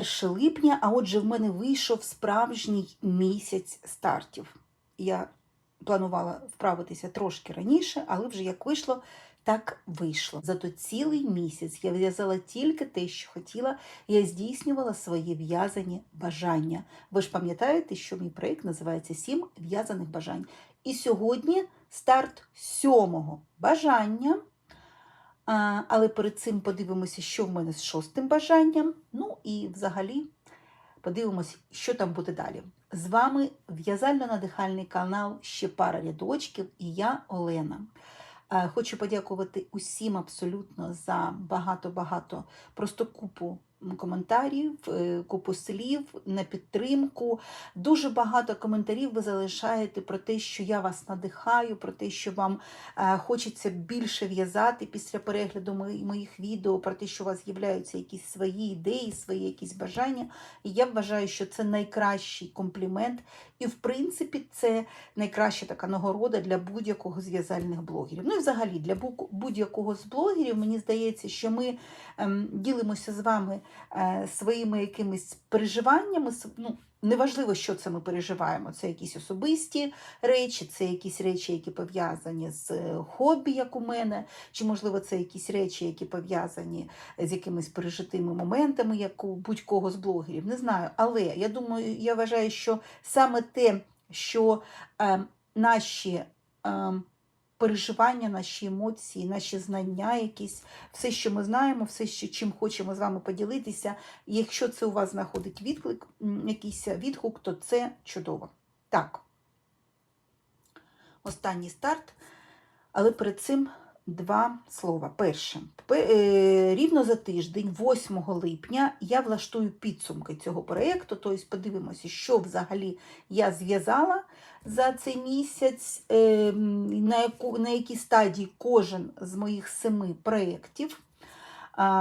1 липня, а отже, в мене вийшов справжній місяць стартів. Я планувала вправитися трошки раніше, але вже як вийшло, так вийшло. Зато цілий місяць я в'язала тільки те, що хотіла, я здійснювала свої в'язані бажання. Ви ж пам'ятаєте, що мій проєкт називається Сім в'язаних бажань. І сьогодні старт сьомого бажання. Але перед цим подивимося, що в мене з шостим бажанням. Ну і взагалі подивимося, що там буде далі. З вами в'язально-надихальний канал Ще пара рядочків і я Олена. Хочу подякувати усім абсолютно за багато-багато просто купу коментарів, е, купу слів на підтримку. Дуже багато коментарів ви залишаєте про те, що я вас надихаю, про те, що вам е, хочеться більше в'язати після перегляду моїх відео, про те, що у вас з'являються якісь свої ідеї, свої якісь бажання. І я вважаю, що це найкращий комплімент. І, в принципі, це найкраща така нагорода для будь-якого з в'язальних блогерів. Ну і взагалі для будь-якого з блогерів, мені здається, що ми ем, ділимося з вами своїми якимись переживаннями. Ну, неважливо, що це ми переживаємо. Це якісь особисті речі, це якісь речі, які пов'язані з е, хобі, як у мене, чи, можливо, це якісь речі, які пов'язані з якимись пережитими моментами, як у будь-кого з блогерів. Не знаю. Але я думаю, я вважаю, що саме те, що е, наші е, переживання, наші емоції, наші знання, якісь, все, що ми знаємо, все, що, чим хочемо з вами поділитися, якщо це у вас знаходить відклик, якийсь відгук, то це чудово. Так. Останній старт. Але перед цим два слова. Перше, е, рівно за тиждень, 8 липня, я влаштую підсумки цього проєкту. Тобто подивимося, що взагалі я зв'язала за цей місяць, е, на, яку, на якій стадії кожен з моїх семи проєктів.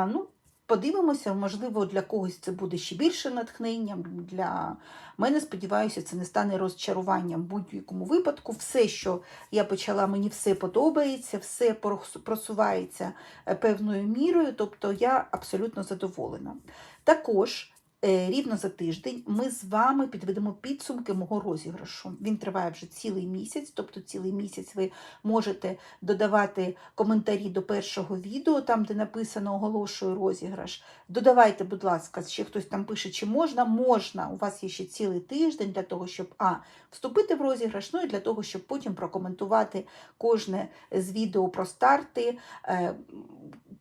Ну, подивимося, можливо, для когось це буде ще більше натхненням. Для мене, сподіваюся, це не стане розчаруванням в будь-якому випадку. Все, що я почала, мені все подобається, все просувається е, певною мірою, тобто я абсолютно задоволена. Також рівно за тиждень ми з вами підведемо підсумки мого розіграшу. Він триває вже цілий місяць, тобто цілий місяць ви можете додавати коментарі до першого відео, там, де написано оголошую розіграш. Додавайте, будь ласка, ще хтось там пише, чи можна. Можна. У вас є ще цілий тиждень для того, щоб а, вступити в розіграш, ну і для того, щоб потім прокоментувати кожне з відео про старти. Е,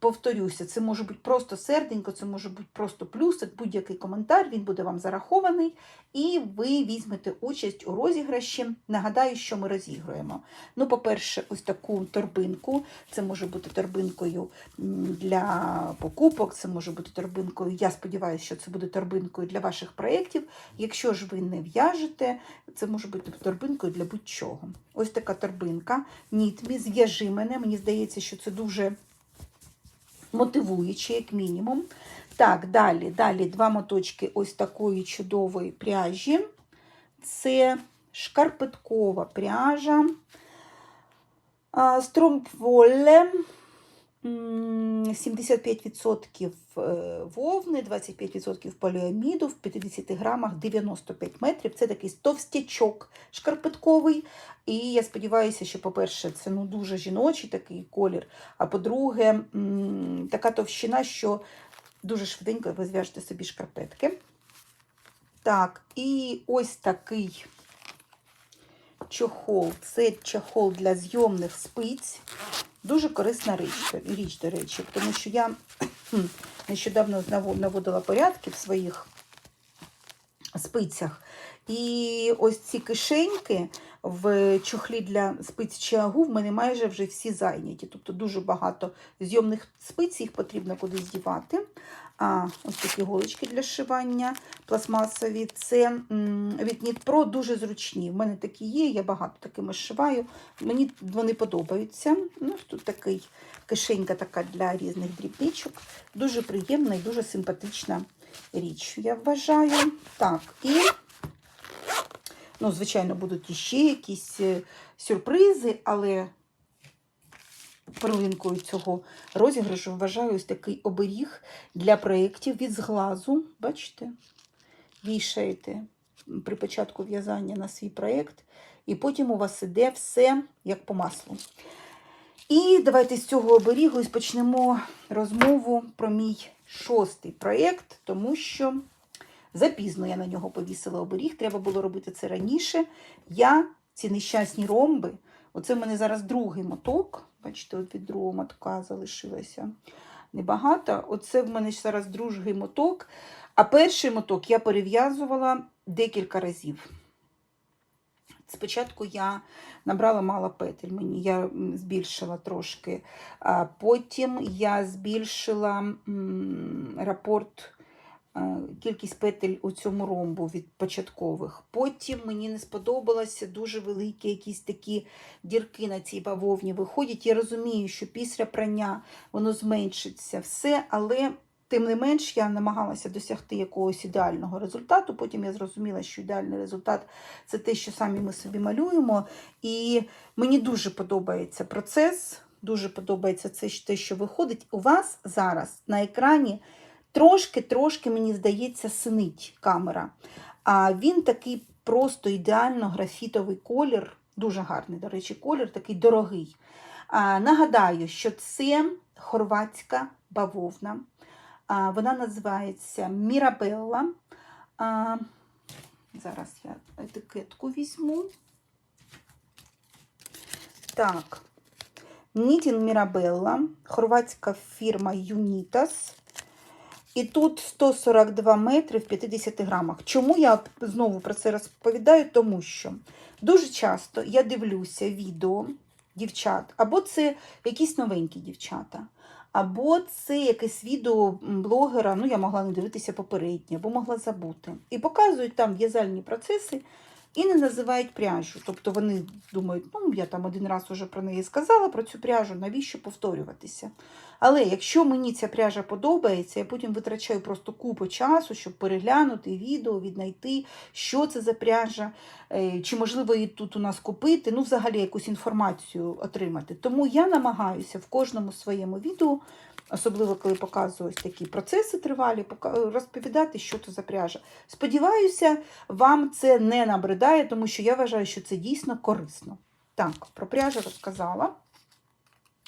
Повторюся, це може бути просто серденько, це може бути просто плюсик, будь-який коментар, він буде вам зарахований, і ви візьмете участь у розіграші. Нагадаю, що ми розігруємо. Ну, по-перше, ось таку торбинку. Це може бути торбинкою для покупок, це може бути торбинкою. Я сподіваюся, що це буде торбинкою для ваших проєктів. Якщо ж ви не в'яжете, це може бути торбинкою для будь-чого. Ось така торбинка. Нітмі, зв'яжи мене. Мені здається, що це дуже мотивуюче, як мінімум. Так, далі, далі два моточки ось такої чудової пряжі. Це шкарпеткова пряжа. Стромпволле. 75% е, вовни, 25% поліаміду, в 50 грамах 95 метрів. Це такий товстячок шкарпетковий. І я сподіваюся, що, по-перше, це ну, дуже жіночий такий колір. А по-друге, така товщина, що дуже швиденько ви зв'яжете собі шкарпетки. Так, і ось такий чохол. Це чохол для зйомних спиць. Дуже корисна річ, річ, до речі, тому що я нещодавно наводила порядки в своїх спицях. І ось ці кишеньки в чохлі для спиць чагу в мене майже вже всі зайняті. Тобто дуже багато зйомних спиць, їх потрібно кудись дівати. А ось такі голочки для шивання пластмасові. Це від Нітпро дуже зручні. В мене такі є, я багато такими шиваю. Мені вони подобаються. Ну, тут такий кишенька така для різних дрібничок. Дуже приємна і дуже симпатична річ, я вважаю. Так, і, ну, звичайно, будуть іще якісь е, сюрпризи, але перлинкою цього розіграшу вважаю ось такий оберіг для проєктів від зглазу. Бачите? Вішаєте при початку в'язання на свій проєкт, і потім у вас іде все як по маслу. І давайте з цього оберігу і почнемо розмову про мій шостий проєкт, тому що запізно я на нього повісила оберіг, треба було робити це раніше. Я ці нещасні ромби, оце в мене зараз другий моток. Бачите, от від другого мотка залишилося небагато. Оце в мене зараз другий моток. А перший моток я перев'язувала декілька разів. Спочатку я набрала мало петель, мені я збільшила трошки. А потім я збільшила рапорт, кількість петель у цьому ромбу від початкових. Потім мені не сподобалося дуже великі якісь такі дірки на цій бавовні виходять. Я розумію, що після прання воно зменшиться все, але тим не менш я намагалася досягти якогось ідеального результату. Потім я зрозуміла, що ідеальний результат це те, що самі ми собі малюємо. І мені дуже подобається процес, дуже подобається це те, що виходить. У вас зараз на екрані трошки-трошки, мені здається, синить камера. А він такий просто ідеально графітовий колір, дуже гарний, до речі, колір, такий дорогий. А, нагадаю, що це хорватська бавовна. А, вона називається Мірабелла. А, зараз я етикетку візьму. Так. Нітін Мірабелла, хорватська фірма Юнітас. І тут 142 метри в 50 грамах. Чому я знову про це розповідаю? Тому що дуже часто я дивлюся відео дівчат, або це якісь новенькі дівчата, або це якесь відео блогера, ну я могла не дивитися попереднє, або могла забути. І показують там в'язальні процеси і не називають пряжу. Тобто вони думають, ну я там один раз уже про неї сказала, про цю пряжу, навіщо повторюватися? Але якщо мені ця пряжа подобається, я потім витрачаю просто купу часу, щоб переглянути відео, віднайти, що це за пряжа, е, чи можливо її тут у нас купити, ну, взагалі якусь інформацію отримати. Тому я намагаюся в кожному своєму відео, особливо коли показую ось такі процеси тривалі, розповідати, що це за пряжа. Сподіваюся, вам це не набридає, тому що я вважаю, що це дійсно корисно. Так, про пряжу розказала.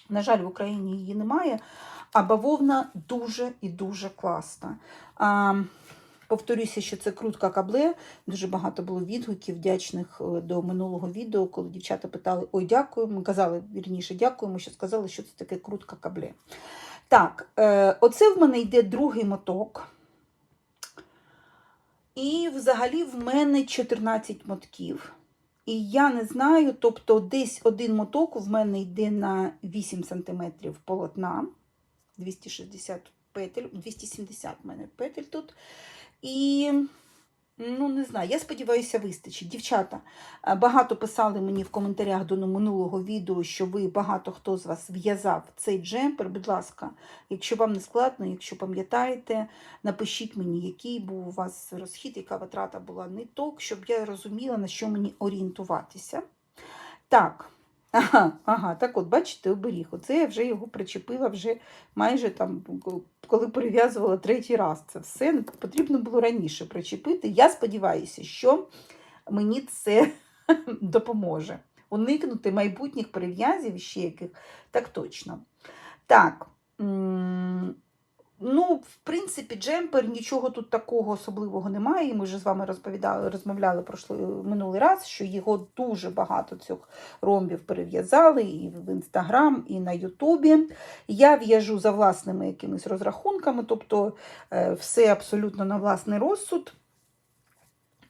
На жаль, в Україні її немає, а бавовна дуже і дуже класна. А, повторюся, що це крутка кабле. Дуже багато було відгуків вдячних е, до минулого відео, коли дівчата питали: Ой, дякуємо. Ми казали вірніше, дякуємо, що сказали, що це таке крутка кабле. Так, е, оце в мене йде другий моток. І взагалі в мене 14 мотків. І я не знаю, тобто десь один моток в мене йде на 8 см полотна, 260 петель, 270 в мене петель тут. І, ну, не знаю, я сподіваюся, вистачить. Дівчата, е, багато писали мені в коментарях до минулого відео, що ви багато хто з вас в'язав цей джемпер. Будь ласка, якщо вам не складно, якщо пам'ятаєте, напишіть мені, який був у вас розхід, яка витрата була ниток, щоб я розуміла, на що мені орієнтуватися. Так. Ага, ага, так от, бачите, оберіг. Оце я вже його причепила вже майже там, коли перев'язувала третій раз. Це все потрібно було раніше причепити. Я сподіваюся, що мені це допоможе. Уникнути майбутніх перев'язів ще яких, так точно. Так. Ну, в принципі, джемпер, нічого тут такого особливого немає. Ми вже з вами розповідали, розмовляли прошлий, минулий раз, що його дуже багато цих ромбів перев'язали і в інстаграм, і на Ютубі. Я в'яжу за власними якимись розрахунками, тобто е, все абсолютно на власний розсуд.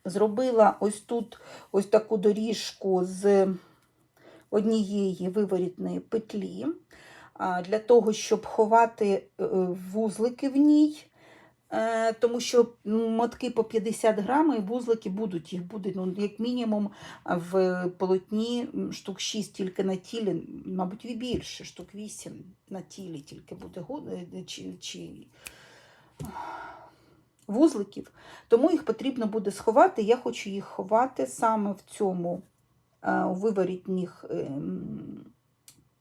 Зробила ось тут ось таку доріжку з однієї виворітної петлі для того, щоб ховати е, вузлики в ній. Е, Тому що мотки по 50 грам і вузлики будуть, їх буде ну, як мінімум в полотні штук 6 тільки на тілі, мабуть, і більше, штук 8 на тілі тільки буде е, чи, чи вузликів. Тому їх потрібно буде сховати. Я хочу їх ховати саме в цьому у виворітніх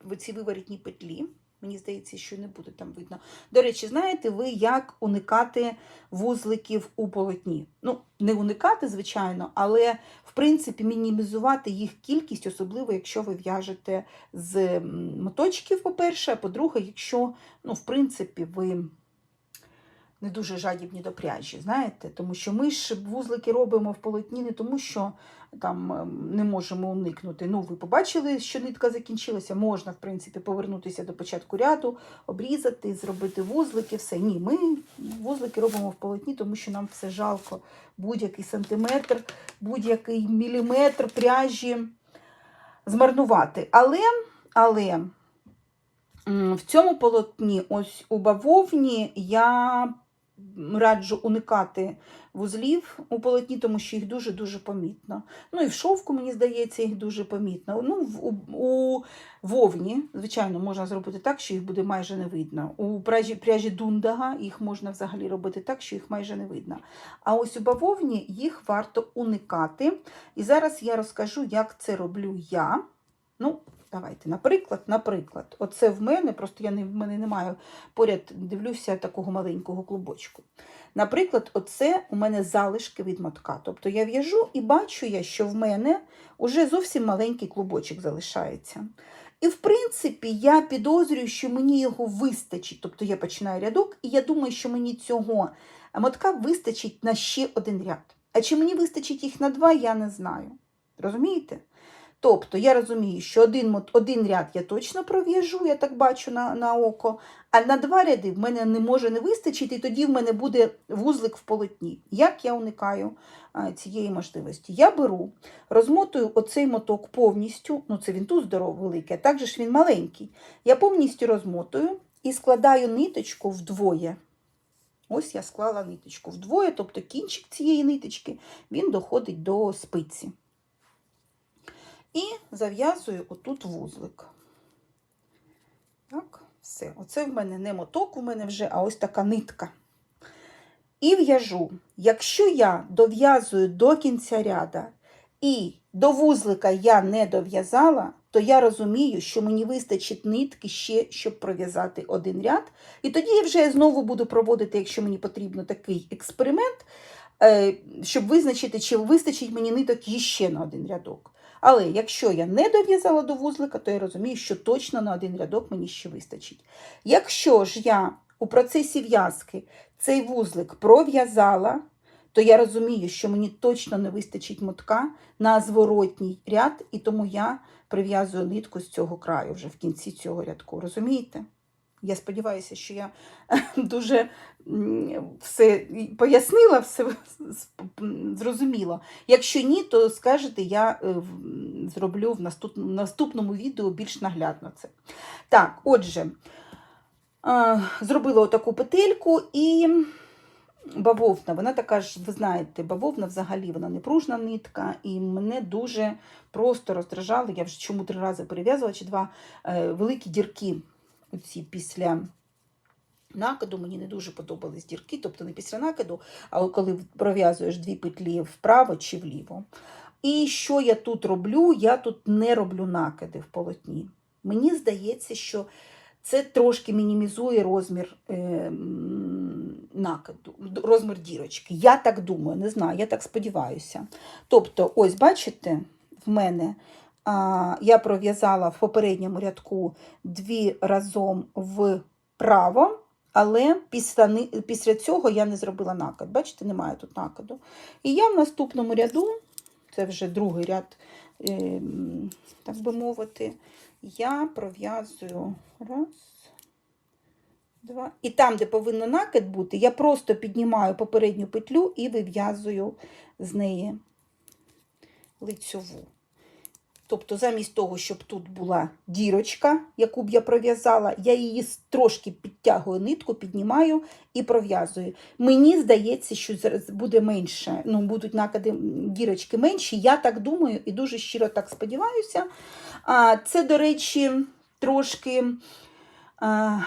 в ці виворітні петлі. Мені здається, що не буде там видно. До речі, знаєте ви, як уникати вузликів у полотні? Ну, не уникати, звичайно, але в принципі мінімізувати їх кількість, особливо якщо ви в'яжете з моточків, по-перше, а по-друге, якщо, ну, в принципі, ви не дуже жадібні до пряжі, знаєте, тому що ми ж вузлики робимо в полотні не тому, що там ем, не можемо уникнути. Ну, ви побачили, що нитка закінчилася, можна, в принципі, повернутися до початку ряду, обрізати, зробити вузлики, все. Ні, ми вузлики робимо в полотні, тому що нам все жалко. Будь-який сантиметр, будь-який міліметр пряжі змарнувати. Але, але в цьому полотні, ось у бавовні, я раджу уникати вузлів у полотні, тому що їх дуже-дуже помітно. Ну і в шовку, мені здається, їх дуже помітно. Ну, у, у вовні, звичайно, можна зробити так, що їх буде майже не видно. У пряжі, пряжі дундага їх можна взагалі робити так, що їх майже не видно. А ось у бавовні їх варто уникати. І зараз я розкажу, як це роблю я. Ну, давайте, наприклад, наприклад, оце в мене, просто я не, в мене немає поряд, дивлюся такого маленького клубочку. Наприклад, оце у мене залишки від мотка. Тобто я в'яжу і бачу я, що в мене вже зовсім маленький клубочок залишається. І, в принципі, я підозрюю, що мені його вистачить. Тобто я починаю рядок, і я думаю, що мені цього мотка вистачить на ще один ряд. А чи мені вистачить їх на два, я не знаю. Розумієте? Тобто я розумію, що один, один ряд я точно пров'яжу, я так бачу на, на око, а на два ряди в мене не може не вистачити, і тоді в мене буде вузлик в полотні. Як я уникаю а, цієї можливості? Я беру, розмотую оцей моток повністю, ну це він тут здоровий великий, а також він маленький. Я повністю розмотую і складаю ниточку вдвоє. Ось я склала ниточку вдвоє, тобто кінчик цієї ниточки він доходить до спиці. І зав'язую отут вузлик. Так, все. Оце в мене не моток, у мене вже, а ось така нитка. І в'яжу. Якщо я дов'язую до кінця ряда і до вузлика я не дов'язала, то я розумію, що мені вистачить нитки ще, щоб пров'язати один ряд. І тоді я вже знову буду проводити, якщо мені потрібно такий експеримент, е, щоб визначити, чи вистачить мені ниток іще на один рядок. Але якщо я не дов'язала до вузлика, то я розумію, що точно на один рядок мені ще вистачить. Якщо ж я у процесі в'язки цей вузлик пров'язала, то я розумію, що мені точно не вистачить мотка на зворотній ряд, і тому я прив'язую нитку з цього краю вже в кінці цього рядку. Розумієте? Я сподіваюся, що я дуже все пояснила, все м, зрозуміло. Якщо ні, то скажете, я е, зроблю в наступному відео більш наглядно це. Так, отже, зробила отаку петельку і бавовна, вона така ж, ви знаєте, бавовна взагалі вона не пружна нитка, і мене дуже просто роздражали. Я вже чому три рази перев'язувала, чи два е, великі дірки оці після. Накиду мені не дуже подобались дірки, тобто не після накиду, а коли пров'язуєш дві петлі вправо чи вліво. І що я тут роблю? Я тут не роблю накиди в полотні. Мені здається, що це трошки мінімізує розмір е, накиду, розмір дірочки. Я так думаю, не знаю, я так сподіваюся. Тобто, ось бачите, в мене я пров'язала в попередньому рядку дві разом вправо, але після, після цього я не зробила накид. Бачите, немає тут накиду. І я в наступному ряду, це вже другий ряд, е, так би мовити, я пров'язую раз, два. І там, де повинен накид бути, я просто піднімаю попередню петлю і вив'язую з неї лицьову. Тобто, замість того, щоб тут була дірочка, яку б я пров'язала, я її трошки підтягую нитку, піднімаю і пров'язую. Мені здається, що буде менше, ну, будуть накиди дірочки менші. Я так думаю і дуже щиро так сподіваюся. А, Це, до речі, трошки. А,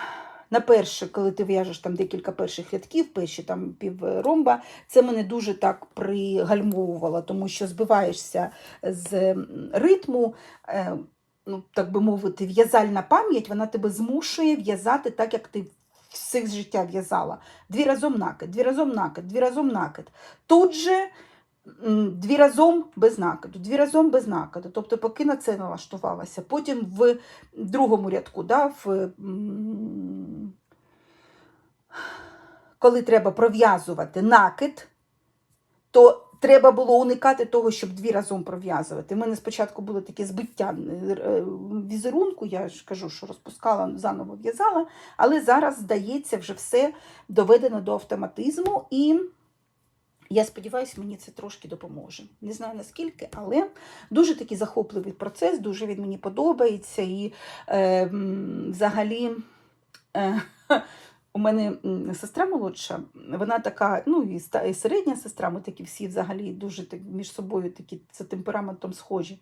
на перше, коли ти в'яжеш там декілька перших рядків, перші там пів ромба, це мене дуже так пригальмовувало, тому що збиваєшся з ритму. Е, ну, так би мовити, в'язальна пам'ять, вона тебе змушує в'язати так, як ти все життя в'язала. Дві разом накид, дві разом накид, дві разом накид. Тут же дві разом без накиду, дві разом без накиду. Тобто, поки на це налаштувалася. Потім в другому рядку, да, в, коли треба пров'язувати накид, то треба було уникати того, щоб дві разом пров'язувати. У мене спочатку було таке збиття е, візерунку, я ж кажу, що розпускала, заново в'язала, але зараз, здається, вже все доведено до автоматизму, і я сподіваюся, мені це трошки допоможе. Не знаю наскільки, але дуже такий захопливий процес, дуже він мені подобається. І е, взагалі. Е, у мене сестра молодша, вона така, ну і середня сестра, ми такі всі взагалі дуже так, між собою такі за темпераментом схожі.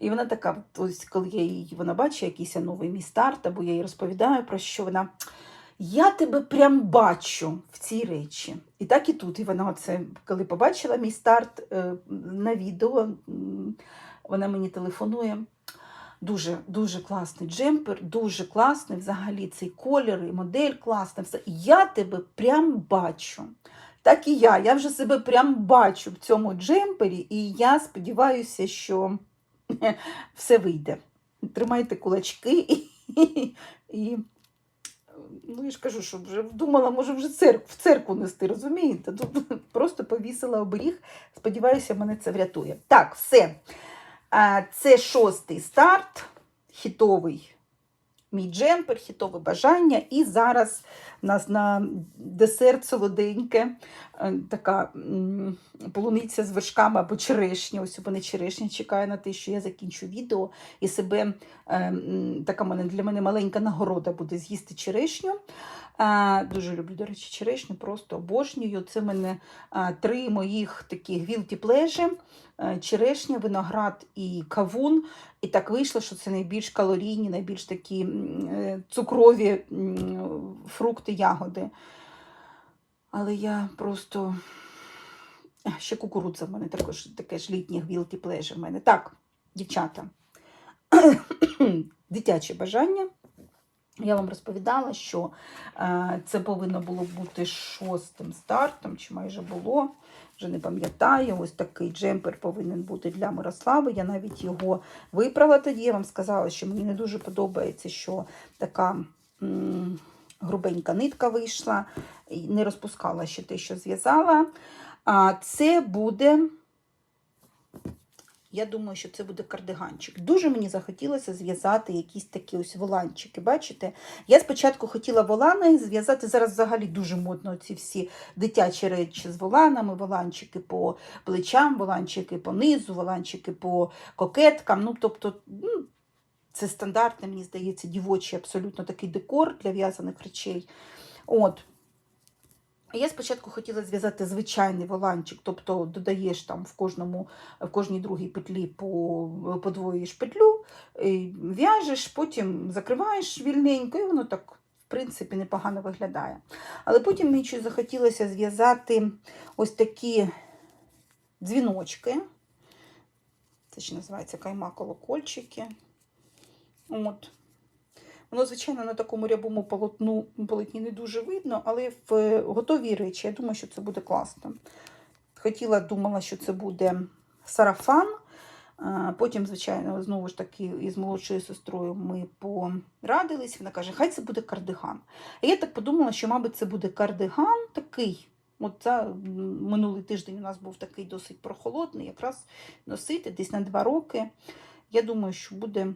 І вона така, ось коли я її вона бачить якийсь новий мій старт, або я їй розповідаю про що вона. Я тебе прям бачу в цій речі. І так і тут. І вона оце, коли побачила мій старт е, на відео, вона мені телефонує. Дуже дуже класний джемпер, дуже класний взагалі цей колір і модель класна. Все. Я тебе прям бачу. Так і я. Я вже себе прям бачу в цьому джемпері, і я сподіваюся, що все вийде. Тримайте кулачки і ну я ж кажу, що вже думала, може вже церкву, в церкву нести, розумієте? Тут просто повісила оберіг. Сподіваюся, мене це врятує. Так, все. Це шостий старт, хітовий мій джемпер, хітове бажання. І зараз у нас на десерт солоденьке, е, така полуниця з вершками або черешня. Ось мене черешня чекає на те, що я закінчу відео і себе е, така для мене маленька нагорода буде з'їсти черешню. Дуже люблю, до речі, черешню, просто обожнюю. Це мене три моїх таких guilty pleasure. Е, черешня, виноград і кавун. І так вийшло, що це найбільш калорійні, найбільш такі е, цукрові фрукти, ягоди. Але я просто. Ще кукурудза в мене також таке ж літнє guilty pleasure в мене. Так, дівчата, дитяче бажання. Я вам розповідала, що е, це повинно було бути шостим стартом, чи майже було, вже не пам'ятаю. Ось такий джемпер повинен бути для Мирослави. Я навіть його виправила тоді. Я вам сказала, що мені не дуже подобається, що така м, грубенька нитка вийшла, і не розпускала ще те, що зв'язала. А це буде. Я думаю, що це буде кардиганчик. Дуже мені захотілося зв'язати якісь такі ось воланчики. Бачите? Я спочатку хотіла волани зв'язати. Зараз взагалі дуже модно ці всі дитячі речі з воланами, воланчики по плечам, воланчики по низу, воланчики по кокеткам. Ну, тобто, ну, це стандартний, мені здається, дівочий абсолютно такий декор для в'язаних речей. От. Я спочатку хотіла зв'язати звичайний воланчик, тобто додаєш там в кожному, в кожній другій петлі по, подвоюєш петлю, в'яжеш, потім закриваєш вільненько, і воно так, в принципі, непогано виглядає. Але потім мені щось захотілося зв'язати ось такі дзвіночки. Це ще називається кайма колокольчики. От. Воно, звичайно, на такому рябому полотну, полотні не дуже видно, але в готовій речі, я думаю, що це буде класно. Хотіла, думала, що це буде сарафан. Потім, звичайно, знову ж таки, із молодшою сестрою ми порадились. Вона каже, хай це буде кардиган. А я так подумала, що, мабуть, це буде кардиган такий. От за минулий тиждень у нас був такий досить прохолодний, якраз носити десь на два роки. Я думаю, що буде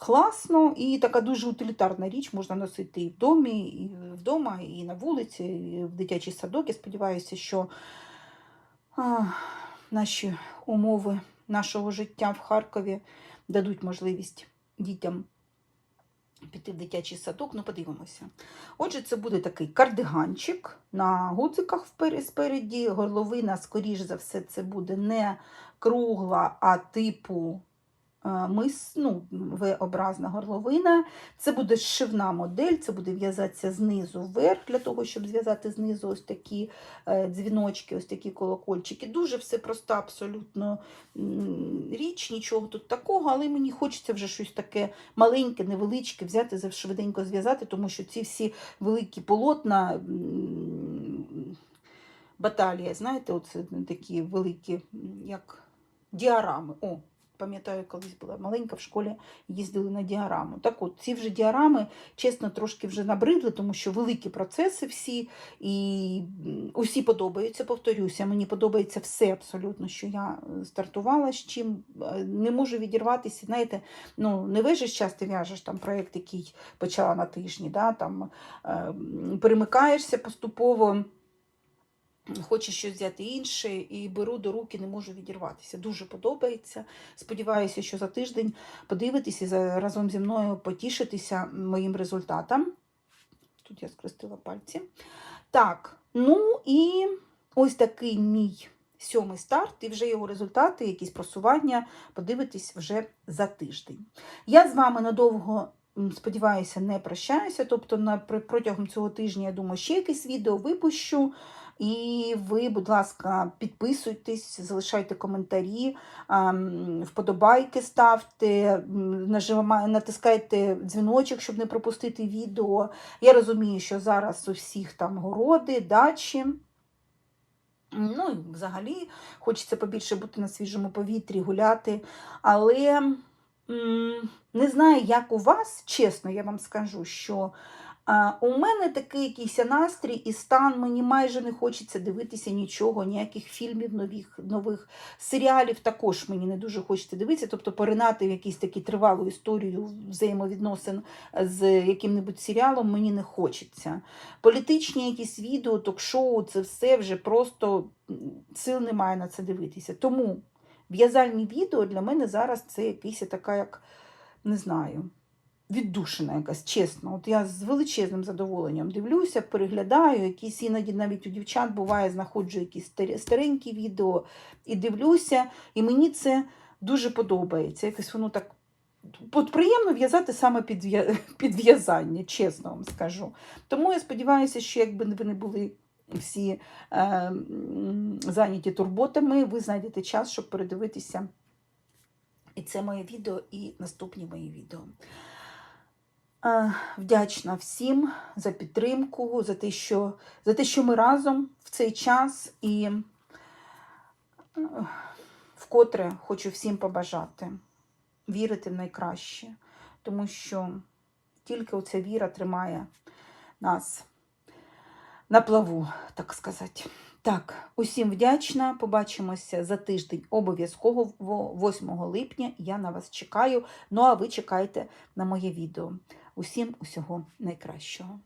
класно і така дуже утилітарна річ можна носити і в домі, і вдома, і на вулиці, і в дитячий садок. Я сподіваюся, що а, наші умови нашого життя в Харкові дадуть можливість дітям піти в дитячий садок. Ну, подивимося. Отже, це буде такий кардиганчик на гудзиках спереді. Горловина, скоріш за все, це буде не кругла, а типу мис, ну, V-образна горловина. Це буде зшивна модель, це буде в'язатися знизу вверх, для того, щоб зв'язати знизу ось такі е, дзвіночки, ось такі колокольчики. Дуже все просто, абсолютно річ, нічого тут такого, але мені хочеться вже щось таке маленьке, невеличке взяти, швиденько зв'язати, тому що ці всі великі полотна. Баталія, знаєте, оце такі великі, як діарами. О, пам'ятаю, колись була маленька в школі, їздили на діараму. Так от, ці вже діарами, чесно, трошки вже набридли, тому що великі процеси всі, і усі подобаються, повторюся. Мені подобається все абсолютно, що я е, стартувала з чим. Е, Не можу відірватися. Знаєте, ну не весь час ти в'яжеш там проєкт, який почала на тижні, да, там, е, перемикаєшся поступово. Хочу щось взяти інше і беру до руки, не можу відірватися. Дуже подобається. Сподіваюся, що за тиждень подивитися разом зі мною потішитися моїм результатом. Тут я скрестила пальці. Так, ну і ось такий мій сьомий старт, і вже його результати, якісь просування, подивитись вже за тиждень. Я з вами надовго. Сподіваюся, не прощаюся. Тобто на, протягом цього тижня, я думаю, ще якесь відео випущу. І ви, будь ласка, підписуйтесь, залишайте коментарі, вподобайки ставте, натискайте дзвіночок, щоб не пропустити відео. Я розумію, що зараз у всіх там городи, дачі. Ну, взагалі хочеться побільше бути на свіжому повітрі, гуляти. Але не знаю, як у вас, чесно, я вам скажу, що у мене такий якийсь настрій і стан, мені майже не хочеться дивитися нічого, ніяких фільмів нових, нових серіалів також мені не дуже хочеться дивитися, тобто поринати в якусь таку тривалу історію взаємовідносин з яким-небудь серіалом мені не хочеться. Політичні якісь відео, ток-шоу, це все вже просто сил немає на це дивитися. Тому в'язальні відео для мене зараз це якийсь така, як не знаю, віддушина якась, чесно. От я з величезним задоволенням дивлюся, переглядаю, якісь іноді навіть у дівчат буває, знаходжу якісь старенькі відео і дивлюся, і мені це дуже подобається. Якось воно так. От приємно в'язати саме під, в'язання, чесно вам скажу. Тому я сподіваюся, що якби ви не були всі е, зайняті турботами, ви знайдете час, щоб передивитися і це моє відео, і наступні мої відео. Е, Вдячна всім за підтримку, за те, що, за те, що ми разом в цей час. І е, вкотре хочу всім побажати вірити в найкраще, тому що тільки оця віра тримає нас на плаву, так сказати. Так, усім вдячна. Побачимося за тиждень обов'язково 8 липня. Я на вас чекаю. Ну а ви чекайте на моє відео. Усім усього найкращого.